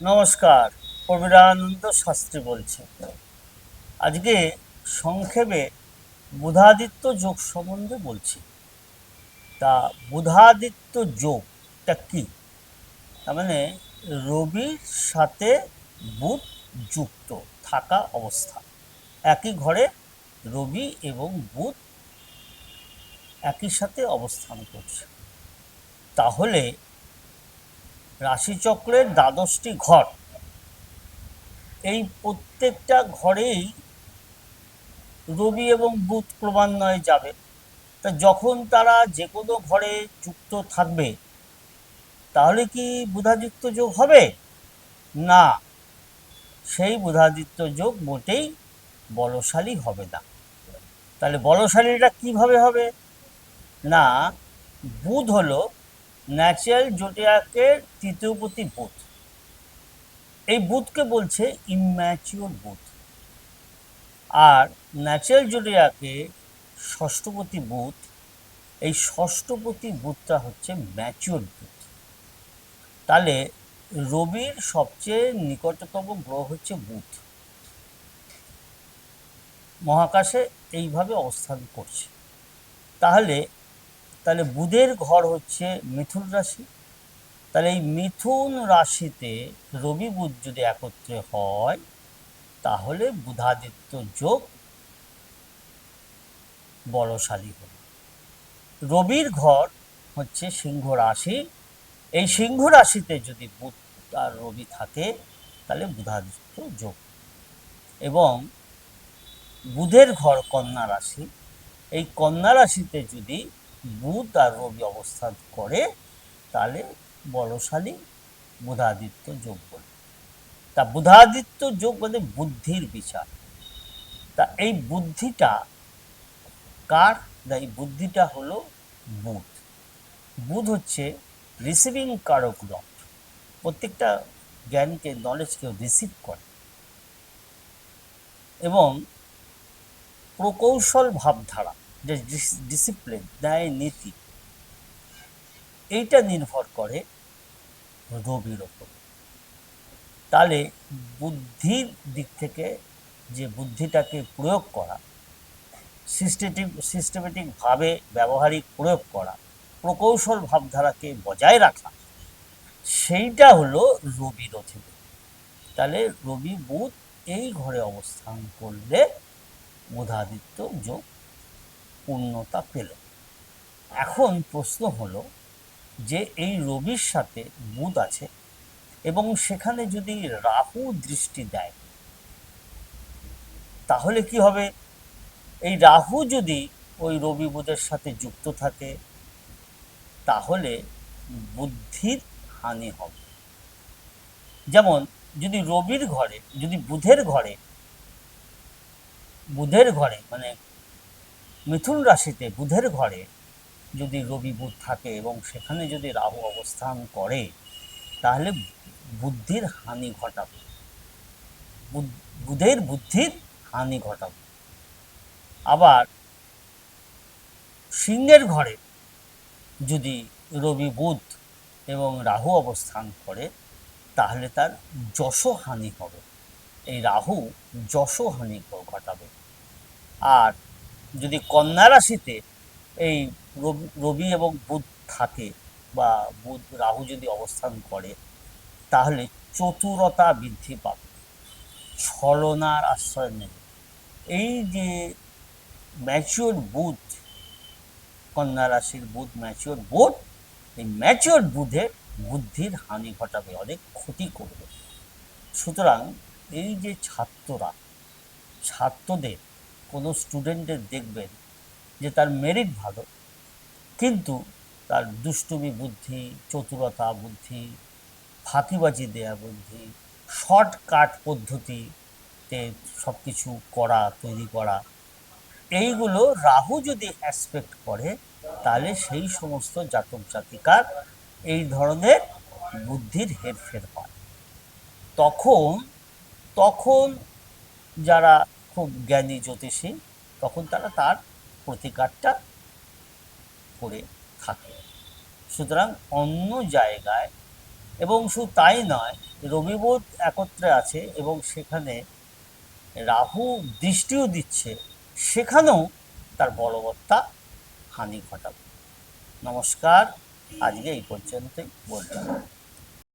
নমস্কার, প্রবীরানন্দ শাস্ত্রী বলছি। আজকে সংক্ষেপে বুধাদিত্য যোগ সম্বন্ধে বলছি। তা বুধাদিত্য যোগটা কি? তার মানে রবির সাথে বুধ যুক্ত থাকা অবস্থা। একই ঘরে রবি এবং বুধ একই সাথে অবস্থান করছে। তাহলে রাশিচক্রের দ্বাদশটি ঘর। এই প্রত্যেকটা ঘরেই রবি এবং বুধ ক্রমান্বয়ে যাবে। তা যখন তারা যে কোনো ঘরে যুক্ত থাকবে, তাহলে কি বুধাদিত্য যোগ হবে? না, সেই বুধাদিত্য যোগ মোটেই বলশালী হবে না। তাহলে বলশালীটা কীভাবে হবে? না, বুধ হলো ন্যাচারাল জোটিয়াকের তৃতীয়পতি বুধ। এই বুধকে বলছে ইম্যাচিওর বুধ। আর ন্যাচারাল জোটিয়াকে ষষ্ঠপতি বুধ, এই ষষ্ঠপতি বুধটা হচ্ছে ম্যাচিওর বুধ। তাহলে রবির সবচেয়ে নিকটতম গ্রহ হচ্ছে বুধ। মহাকাশে এইভাবে অবস্থান করছে। তাহলে তাহলে বুধের ঘর হচ্ছে মিথুন রাশি। তাহলে এই মিথুন রাশিতে রবি বুধ যদি একত্রে হয়, তাহলে বুধাদিত্য যোগ বলশালী হবে। রবির ঘর হচ্ছে সিংহ রাশি। এই সিংহ রাশিতে যদি বুধ আর রবি থাকে, তাহলে বুধাদিত্য যোগ। এবং বুধের ঘর কন্যা রাশি। এই কন্যা রাশিতে যদি বুধ আর রবি অবস্থান করে, তাহলে বলশালী বুধাদিত্য যোগ বলে। তা বুধাদিত্য যোগ মানে বুদ্ধির বিচার। তা এই বুদ্ধিটা কার? না, এই বুদ্ধিটা হলো বুধ। বুধ হচ্ছে রিসিভিং কারক লট প্রত্যেকটা জ্ঞানকে নলেজকে রিসিভ করে। এবং প্রকৌশল ভাবধারা। ডিসিপ্লিন ন্যায় নীতি, এইটা নির্ভর করে রবির ওপর। তাহলে বুদ্ধির দিক থেকে যে বুদ্ধিটাকে প্রয়োগ করা সিস্টেটিক সিস্টেমেটিকভাবে ব্যবহারিক প্রয়োগ করা, প্রকৌশল ভাবধারাকে বজায় রাখা, সেইটা হলো রবির অধীনে। তাহলে রবি বুধ এই ঘরে অবস্থান করলে বুধাদিত্য যোগ পূর্ণতা পেল। এখন প্রশ্ন হলো যে এই রবির সাথে বুধ আছে এবং সেখানে যদি রাহু দৃষ্টি দেয়, তাহলে কি হবে? এই রাহু যদি ওই রবি বুধের সাথে যুক্ত থাকে, তাহলে বুদ্ধির হানি হবে। যেমন যদি রবির ঘরে, যদি বুধের ঘরে বুধের ঘরে মানে মিথুন রাশিতে বুধের ঘরে যদি রবি বুধ থাকে এবং সেখানে যদি রাহু অবস্থান করে, তাহলে বুদ্ধির হানি ঘটাবে। বুধ- বুধের বুদ্ধির হানি ঘটাবে। আবার সিংহের ঘরে যদি রবি বুধ এবং রাহু অবস্থান করে, তাহলে তার যশহানি হবে। এই রাহু যশহানি ঘটাবে। আর যদি কন্যা রাশিতে এই রবি- এবং বুধ থাকে বা বুধ রাহু যদি অবস্থান করে, তাহলে চতুরতা বৃদ্ধি পাবে, ছলনার আশ্রয় নেবে। এই যে ম্যাচিওর বুধ, কন্যা রাশির বুধ ম্যাচিওর বুধ, এই ম্যাচিওর বুধে বুদ্ধির হানি ঘটাবে, অনেক ক্ষতি করবে। সুতরাং এই যে ছাত্ররা, ছাত্রদের কোনো স্টুডেন্টের দেখবেন যে তার মেরিট ভালো, কিন্তু তার দুষ্টুমি বুদ্ধি, চতুরতা বুদ্ধি, ফাঁকিবাজি দেয়া বুদ্ধি শর্টকাট পদ্ধতিতে সব কিছু করা, তৈরি করা, এইগুলো রাহু যদি অ্যাসপেক্ট করে, তাহলে সেই সমস্ত জাতক জাতিকার এই ধরনের বুদ্ধির হেরফের হয়। তখন তখন যারা খুব জ্ঞানী জ্যোতিষী, তখন তারা তার প্রতিকারটা করে থাকে। সুতরাং অন্য জায়গায়, এবং শুধু তাই নয়, রবিবোধ একত্রে আছে এবং সেখানে রাহু দৃষ্টিও দিচ্ছে, সেখানেও তার বলবত্তা হানি ঘটাবে। নমস্কার, আজকে এই পর্যন্তই বললাম